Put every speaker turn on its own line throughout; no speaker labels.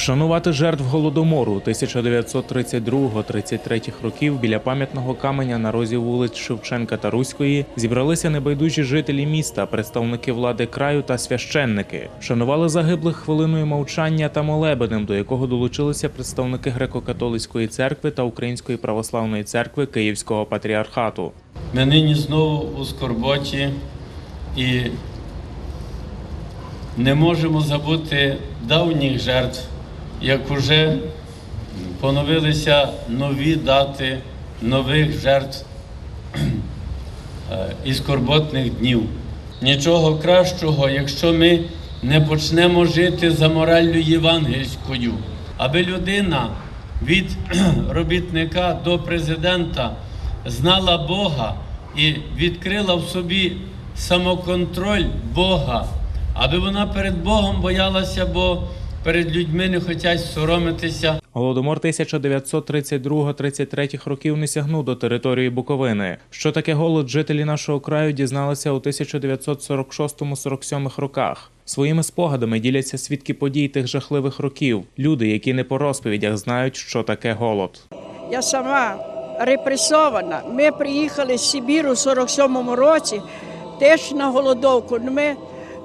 Вшанувати жертв голодомору 1932-33 років біля пам'ятного каменя на розі вулиць Шевченка та Руської зібралися небайдужі жителі міста, представники влади краю та священники. Вшанували загиблих хвилиною мовчання та молебенем, до якого долучилися представники греко-католицької церкви та Української православної церкви Київського патріархату.
Ми нині знову у скорботі і не можемо забути давніх жертв, як уже поновилися нові дати нових жертв е, і скорботних днів. Нічого кращого, якщо ми не почнемо жити за мораллю євангельською, аби людина від робітника до президента знала Бога і відкрила в собі самоконтроль Бога, аби вона перед Богом боялася, бо перед людьми не хочуть соромитися.
Голодомор 1932-33 років не сягнув до території Буковини. Що таке голод жителі нашого краю дізналися у 1946-47 роках. Своїми спогадами діляться свідки подій тих жахливих років, люди, які не по розповідях знають, що таке голод.
Я сама репресована. Ми приїхали з Сибіру в 47-му році, теж на голодовку. Ми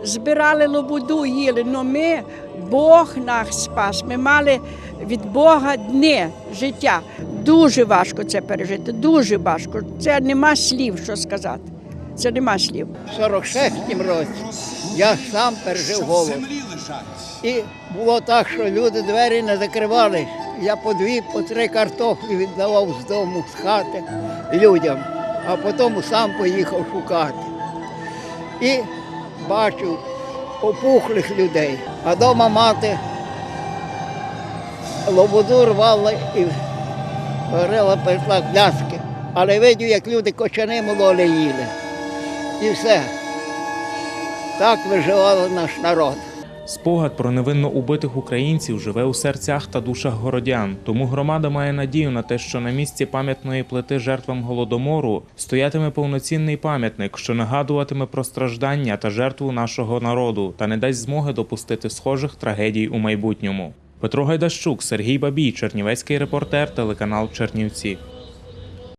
збирали лобуду, їли, але ми, Бог нас спас. Ми мали від Бога дні життя. Дуже важко це пережити, дуже важко. Це нема слів, що сказати. Це нема слів.
В 46-му році я сам пережив голод. І було так, що люди двері не закривали. Я по дві, по три картоплі віддавав з дому, з хати людям, а потім сам поїхав шукати. І бачив опухлих людей. А вдома мати лободу рвала і говорила, пекла пляски. Але видів, як люди кочани мололи їли. І все. Так виживав наш народ.
Спогад про невинно убитих українців живе у серцях та душах городян. Тому громада має надію на те, що на місці пам'ятної плити жертвам голодомору стоятиме повноцінний пам'ятник, що нагадуватиме про страждання та жертву нашого народу та не дасть змоги допустити схожих трагедій у майбутньому. Петро Гайдащук, Сергій Бабій, Чернівецький репортер, телеканал Чернівці.